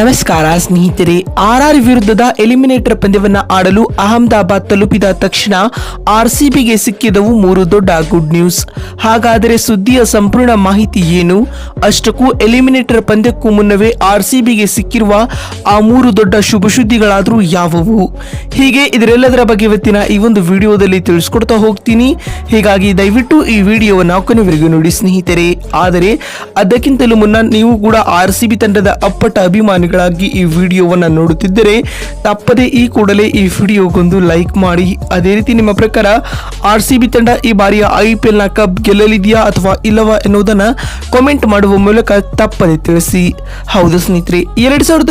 ನಮಸ್ಕಾರ ಸ್ನೇಹಿತರೆ, ಆರ್ಆರ್ ವಿರುದ್ಧದ ಎಲಿಮಿನೇಟರ್ ಪಂದ್ಯವನ್ನ ಆಡಲು ಅಹಮದಾಬಾದ್ ತಲುಪಿದ ತಕ್ಷಣ ಆರ್ಸಿಬಿಗೆ ಸಿಕ್ಕಿದವು ಮೂರು ದೊಡ್ಡ ಗುಡ್ ನ್ಯೂಸ್. ಹಾಗಾದರೆ ಸುದ್ದಿಯ ಸಂಪೂರ್ಣ ಮಾಹಿತಿ ಏನು? ಅಷ್ಟಕ್ಕೂ ಎಲಿಮಿನೇಟರ್ ಪಂದ್ಯಕ್ಕೂ ಮುನ್ನವೇ ಆರ್ಸಿಬಿಗೆ ಸಿಕ್ಕಿರುವ ಆ ಮೂರು ದೊಡ್ಡ ಶುಭ ಸುದ್ದಿಗಳಾದರೂ ಯಾವುವು? ಹೀಗೆ ಇದರೆಲ್ಲದರ ಬಗ್ಗೆ ಇವತ್ತಿನ ಈ ಒಂದು ವಿಡಿಯೋದಲ್ಲಿ ತಿಳಿಸ್ಕೊಡ್ತಾ ಹೋಗ್ತೀನಿ. ಹೀಗಾಗಿ ದಯವಿಟ್ಟು ಈ ವಿಡಿಯೋವನ್ನು ಕೊನೆವರೆಗೂ ನೋಡಿ ಸ್ನೇಹಿತರೆ. ಆದರೆ ಅದಕ್ಕಿಂತಲೂ ಮುನ್ನ ನೀವು ಕೂಡ ಆರ್ ಸಿ ಬಿ ತಂಡದ ಅಪ್ಪಟ ಅಭಿಮಾನಿಗಳಾಗಿ ಈ ವಿಡಿಯೋವನ್ನ ನೋಡುತ್ತಿದ್ದರೆ ತಪ್ಪದೆ ಈ ಕೂಡಲೇ ಈ ವಿಡಿಯೋಗೊಂದು ಲೈಕ್ ಮಾಡಿ. ಅದೇ ರೀತಿ ನಿಮ್ಮ ಪ್ರಕಾರ ಆರ್ ತಂಡ ಈ ಬಾರಿಯ ಐ ಪಿ ಕಪ್ ಗೆಲ್ಲಲಿದೆಯಾ ಅಥವಾ ಇಲ್ಲವಾ ಎನ್ನುವುದನ್ನು ಕಾಮೆಂಟ್ ಮಾಡುವ ಮೂಲಕ ತಪ್ಪದೆ ತಿಳಿಸಿ. ಹೌದು ಸ್ನೇಹಿತರೆ, ಎರಡ್ ಸಾವಿರದ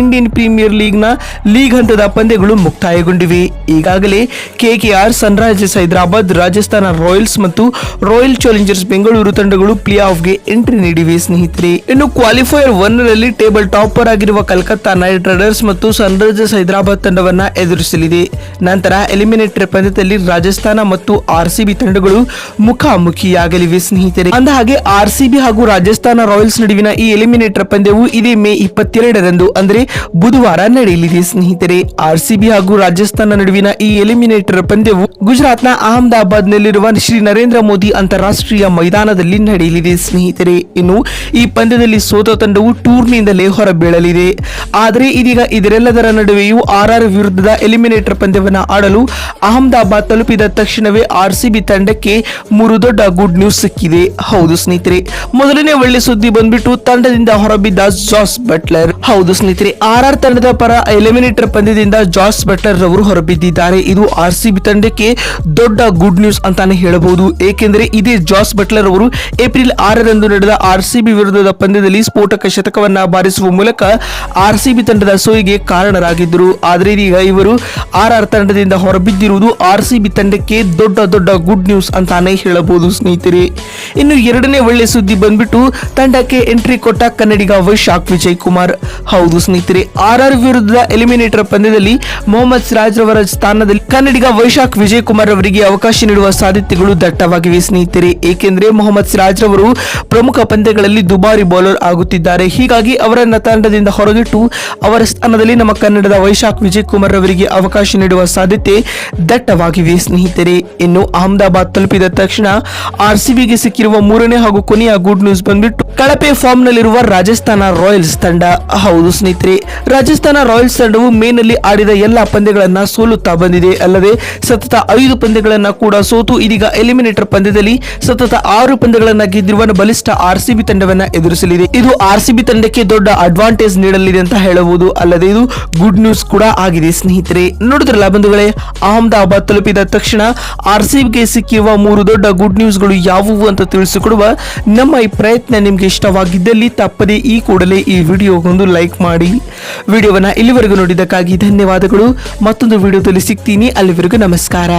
ಇಂಡಿಯನ್ ಪ್ರೀಮಿಯರ್ ಲೀಗ್ನ ಲೀಗ್ ಹಂತದ ಪಂದ್ಯಗಳು ಮುಕ್ತಾಯಗೊಂಡಿವೆ. ಈಗಾಗಲೇ KKR sunrisers Hyderabad, Rajasthan royals ಮತ್ತು ರಾಯಲ್ ಚಾಲೆಂಜರ್ಸ್ ಬೆಂಗಳೂರು ತಂಡಗಳು ಪ್ಲೇ ಆಫ್ಗೆ ಎಂಟ್ರಿ ನೀಡಿವೆ ಸ್ನೇಹಿತರೆ. ಇನ್ನು ಕ್ವಾಲಿಫೈಯರ್ ಒನ್ನಲ್ಲಿ ಟೇಬಲ್ ಟಾಪರ್ ಆಗಿರುವ ಕಲ್ಕತ್ತಾ ನೈಟ್ ರೈಡರ್ಸ್ ಮತ್ತು ಸನ್ರೈಸರ್ಸ್ ಹೈದರಾಬಾದ್ ತಂಡವನ್ನು ಎದುರಿಸಲಿದೆ. ನಂತರ ಎಲಿಮಿನೇಟರ್ ಪಂದ್ಯದಲ್ಲಿ ರಾಜಸ್ಥಾನ ಮತ್ತು ಆರ್ಸಿಬಿ ತಂಡಗಳು ಮುಖಾಮುಖಿಯಾಗಲಿವೆ. ಸ್ನೇಹಿತರೆ, ಅಂದ ಹಾಗೆ ಆರ್ಸಿಬಿ ಹಾಗೂ ರಾಜಸ್ಥಾನ ರಾಯಲ್ಸ್ ನಡುವಿನ ಈ ಎಲಿಮಿನೇಟರ್ ಪಂದ್ಯವು ಇದೇ ಮೇ ಇಪ್ಪತ್ತೆರಡರಂದು, ಅಂದರೆ ಬುಧವಾರ ನಡೆಯಲಿದೆ. ಸ್ನೇಹಿತರೆ, ಆರ್ಸಿಬಿ ಹಾಗೂ ರಾಜಸ್ಥಾನ ನಡುವಿನ ಈ ಎಲಿಮಿನೇಟರ್ ಪಂದ್ಯವು ಗುಜರಾತ್ನ ಅಹಮದಾಬಾದ್ ನಲ್ಲಿರುವ ಶ್ರೀ ನರೇಂದ್ರ ಮೋದಿ ಅಂತಾರಾಷ್ಟ್ರೀಯ ಮೈದಾನದಲ್ಲಿ ನಡೆಯಲಿದೆ. ಸ್ನೇಹಿತರೆ, ಇನ್ನು ಈ ಪಂದ್ಯದಲ್ಲಿ ಸೋತ ತಂಡವು ಟೂರ್ನಿಯಿಂದಲೇ ಹೊರಬೀಳಲಿದೆ ಆದರೆ ಇದೀಗ ಇದರೆಲ್ಲದರ ನಡುವೆಯೂ ಆರ್ ಆರ್ ವಿರುದ್ಧದ ಎಲಿಮಿನೇಟರ್ ಪಂದ್ಯವನ್ನು ಆಡಲು ಅಹಮದಾಬಾದ್ ತಲುಪಿದ ತಕ್ಷಣವೇ ಆರ್ಸಿಬಿ ತಂಡಕ್ಕೆ ಮೂರು ದೊಡ್ಡ ಗುಡ್ ನ್ಯೂಸ್ ಸಿಕ್ಕಿದೆ. ಹೌದು ಸ್ನೇಹಿತರೆ, ಮೊದಲನೇ ಒಳ್ಳೆ ಸುದ್ದಿ ಬಂದ್ಬಿಟ್ಟು ತಂಡದಿಂದ ಹೊರಬಿದ್ದ ಜಾಸ್ ಬಟ್ಲರ್. ಹೌದು ಸ್ನೇಹಿತರೆ ಆರ್ ಆರ್ ತಂಡದ ಪರ ಎಲಿಮಿನೇಟರ್ ಪಂದ್ಯದಿಂದ ಜಾಸ್ ಬಟ್ಲರ್ ರವರು ಹೊರಬಿದ್ದಿದ್ದಾರೆ. ಇದು ಆರ್ ಸಿ ಬಿ ತಂಡಕ್ಕೆ ದೊಡ್ಡ ಗುಡ್ ನ್ಯೂಸ್ ಅಂತಾನೆ ಹೇಳಬಹುದು. ಏಕೆಂದರೆ ಇದೇ ಜಾಸ್ ಬಟ್ಲರ್ ಅವರು ಏಪ್ರಿಲ್ ಆರರಂದು ನಡೆದ ಆರ್ ಸಿ ಬಿ ವಿರುದ್ಧದ ಪಂದ್ಯದಲ್ಲಿ ಸ್ಫೋಟಕ ಶತಕವನ್ನ ಬಾರಿಸುವ ಮೂಲಕ ಆರ್ಸಿಬಿ ತಂಡದ ಸೋಯಿಗೆ ಕಾರಣರಾಗಿದ್ದರು. ಆದರೆ ಇದೀಗ ಇವರು ಆರ್ ಆರ್ ತಂಡದಿಂದ ಹೊರಬಿದ್ದಿರುವುದು ಆರ್ಸಿಬಿ ತಂಡಕ್ಕೆ ದೊಡ್ಡ ದೊಡ್ಡ ಗುಡ್ ನ್ಯೂಸ್ ಅಂತಾನೆ ಹೇಳಬಹುದು ಸ್ನೇಹಿತರೆ. ಇನ್ನು ಎರಡನೇ ಒಳ್ಳೆ ಸುದ್ದಿ ಬಂದ್ಬಿಟ್ಟು ತಂಡಕ್ಕೆ ಎಂಟ್ರಿ ಕೊಟ್ಟ ಕನ್ನಡಿಗ ವೈಶಾಖ್ ವಿಜಯ್ ಕುಮಾರ್ ಹೌದು ಸ್ನೇಹಿತರೆ ಆರ್ ಆರ್ ವಿರುದ್ಧದ ಎಲಿಮಿನೇಟರ್ ಪಂದ್ಯದಲ್ಲಿ ಮೊಹಮ್ಮದ್ ಸಿರಾಜ್ ರವರ ಸ್ಥಾನದಲ್ಲಿ ಕನ್ನಡಿಗ ವೈಶಾಖ್ ವಿಜಯ್ ಕುಮಾರ್ ಅವರಿಗೆ ಅವಕಾಶ ನೀಡುವ ಸಾಧ್ಯತೆಗಳು ದಟ್ಟವಾಗಿವೆ ಸ್ನೇಹಿತರೆ. ಏಕೆಂದರೆ ಮೊಹಮ್ಮದ್ ಸಿರಾಜ್ ರವರು ಪ್ರಮುಖ ಪಂದ್ಯಗಳಲ್ಲಿ ದುಬಾರಿ ಬೌಲರ್ ಆಗುತ್ತಿದ್ದಾರೆ. ಹೀಗಾಗಿ ಅವರನ್ನ ತಂಡದಿಂದ ಹೊರಗಿಟ್ಟು ಅವರ ಸ್ಥಾನದಲ್ಲಿ ನಮ್ಮ ಕನ್ನಡದ ವೈಶಾಖ್ ವಿಜಯ್ ಕುಮಾರ್ ಅವರಿಗೆ ಅವಕಾಶ ನೀಡುವ ಸಾಧ್ಯತೆ ದಟ್ಟವಾಗಿವೆ. ಸ್ನೇಹಿತರೆ, ಇನ್ನು ಅಹಮದಾಬಾದ್ ತಲುಪಿದ ತಕ್ಷಣ ಆರ್ ಸಿಬಿಗೆ ಸಿಕ್ಕಿರುವ ಮೂರನೇ ಹಾಗೂ ಕೊನೆಯ ಗುಡ್ ನ್ಯೂಸ್ ಬಂದ್ಬಿಟ್ಟು ಕಳಪೆ ಫಾರ್ಮ್ ನಲ್ಲಿರುವ ರಾಜಸ್ಥಾನ ರಾಯಲ್ಸ್ ತಂಡ. ಹೌದು ಸ್ನೇಹಿತರೆ, ರಾಜಸ್ಥಾನ ರಾಯಲ್ಸ್ ತಂಡವು ಮೇನಲ್ಲಿ ಆಡಿದ ಎಲ್ಲ ಪಂದ್ಯಗಳನ್ನ ಸೋಲುತ್ತಾ ಬಂದಿದೆ. ಅಲ್ಲದೆ ಸತತ ಐದು ಪಂದ್ಯಗಳನ್ನ ಕೂಡ ಸೋತು ಇದೀಗ ಎಲಿಮಿನೇಟರ್ ಪಂದ್ಯದಲ್ಲಿ ಸತತ ಆರು ಪಂದ್ಯಗಳನ್ನ ಗೆದ್ದಿರುವ ಬಲಿಷ್ಠ ಆರ್ ಸಿಬಿ ತಂಡವನ್ನ ಎದುರಿಸಲಿದೆ. ಇದು ಆರ್ ಸಿಬಿ ತಂಡಕ್ಕೆ ದೊಡ್ಡ ಅಡ್ವಾಂಟೇಜ್ ನೀಡಲಿದೆ ಅಂತ ಹೇಳಬಹುದು. ಅಲ್ಲದೆ ಇದು ಗುಡ್ ನ್ಯೂಸ್ ಕೂಡ ಆಗಿದೆ ಸ್ನೇಹಿತರೆ. ನೋಡಿದ್ರಲ್ಲ ಬಂಧುಗಳೇ, ಅಹಮದಾಬಾದ್ ತಲುಪಿದ ತಕ್ಷಣ ಆರ್ ಸಿಬಿಗೆ ಸಿಕ್ಕಿರುವ ಮೂರು ದೊಡ್ಡ ಗುಡ್ ನ್ಯೂಸ್ಗಳು ಯಾವುವು ಅಂತ ತಿಳಿಸಿಕೊಡುವ ನಮ್ಮ ಈ ಪ್ರಯತ್ನ ನಿಮಗೆ ಇಷ್ಟವಾಗಿದ್ದಲ್ಲಿ ತಪ್ಪದೇ ಈ ಕೂಡಲೇ ಈ ವಿಡಿಯೋಗೊಂದು ಲೈಕ್ ಮಾಡಿ. ವಿಡಿಯೋವನ್ನ ಇಲ್ಲಿವರೆಗೂ ನೋಡಿದ್ದಕ್ಕಾಗಿ ಧನ್ಯವಾದಗಳು. ಮತ್ತೊಂದು ವಿಡಿಯೋದಲ್ಲಿ ಸಿಗ್ತೀನಿ. ಅಲ್ಲಿವರೆಗೂ ನಮಸ್ಕಾರ.